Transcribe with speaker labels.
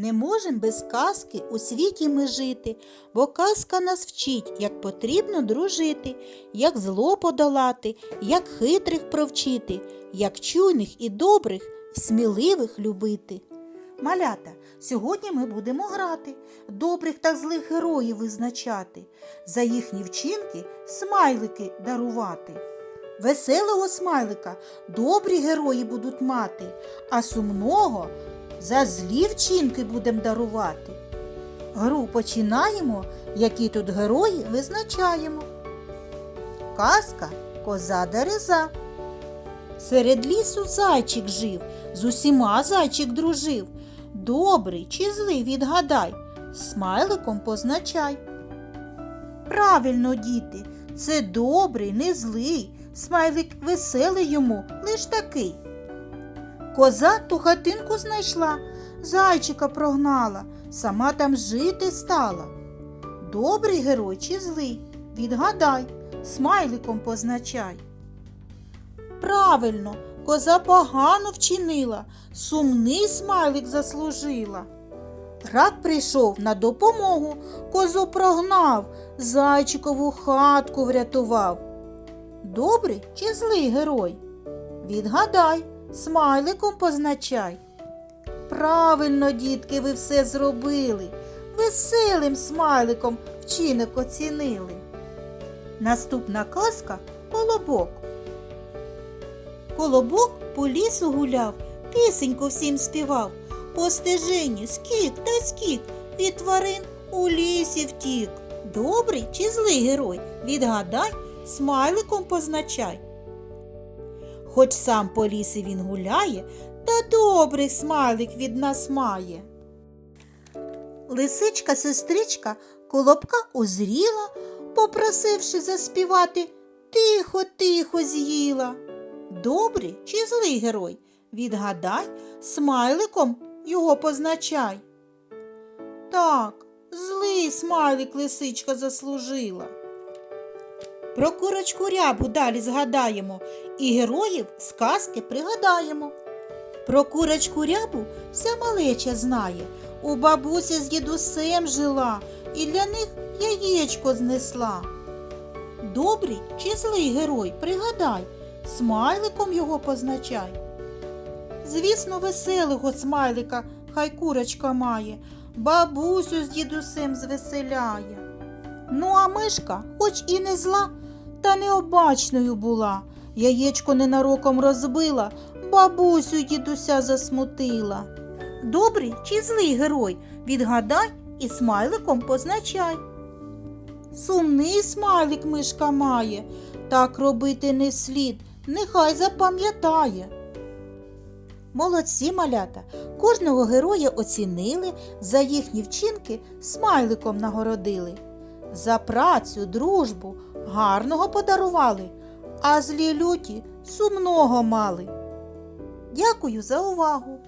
Speaker 1: Не можем без казки у світі ми жити, бо казка нас вчить, як потрібно дружити, як зло подолати, як хитрих провчити, як чуйних і добрих, і сміливих любити. Малята, сьогодні ми будемо грати, добрих та злих героїв визначати, за їхні вчинки смайлики дарувати. Веселого смайлика добрі герої будуть мати, а сумного за злі вчинки будем дарувати. Гру починаємо, які тут герої визначаємо. Казка коза дереза. Серед лісу зайчик жив, з усіма зайчик дружив. Добрий чи злий відгадай, смайликом позначай. Правильно, діти, це добрий, не злий, смайлик веселий йому, лиш такий. Коза ту хатинку знайшла, зайчика прогнала, сама там жити стала. Добрий герой чи злий? Відгадай, смайликом позначай. Правильно, коза погано вчинила, сумний смайлик заслужила. Рак прийшов на допомогу, козу прогнав, зайчикову хатку врятував. Добрий чи злий герой? Відгадай, смайликом позначай. Правильно, дітки, ви все зробили. Веселим смайликом вчинок оцінили. Наступна казка колобок. Колобок по лісу гуляв, пісеньку всім співав. По стежині скік та скік, від тварин у лісі втік. Добрий чи злий герой? Відгадай, смайликом позначай. Хоч сам по лісі він гуляє, та добрий смайлик від нас має. Лисичка сестричка колобка узріла, попросивши заспівати, тихо, тихо з'їла. Добрий чи злий герой? Відгадай, смайликом його позначай. Так, злий смайлик лисичка заслужила. Про курочку рябу далі згадаємо і героїв сказки пригадаємо. Про курочку рябу вся малеча знає. У бабусі з дідусем жила і для них яєчко знесла. Добрий чи злий герой, пригадай, смайликом його позначай. Звісно, веселого смайлика хай курочка має, бабусю з дідусем звеселяє. Ну, а мишка, хоч і не зла, та необачною була. Яєчко ненароком розбила, бабусю дідуся засмутила. Добрий чи злий герой, відгадай і смайликом позначай. Сумний смайлик мишка має, так робити не слід, нехай запам'ятає. Молодці малята, кожного героя оцінили, за їхні вчинки смайликом нагородили. За працю, дружбу гарного подарували, а злі люті сумного мали. Дякую за увагу!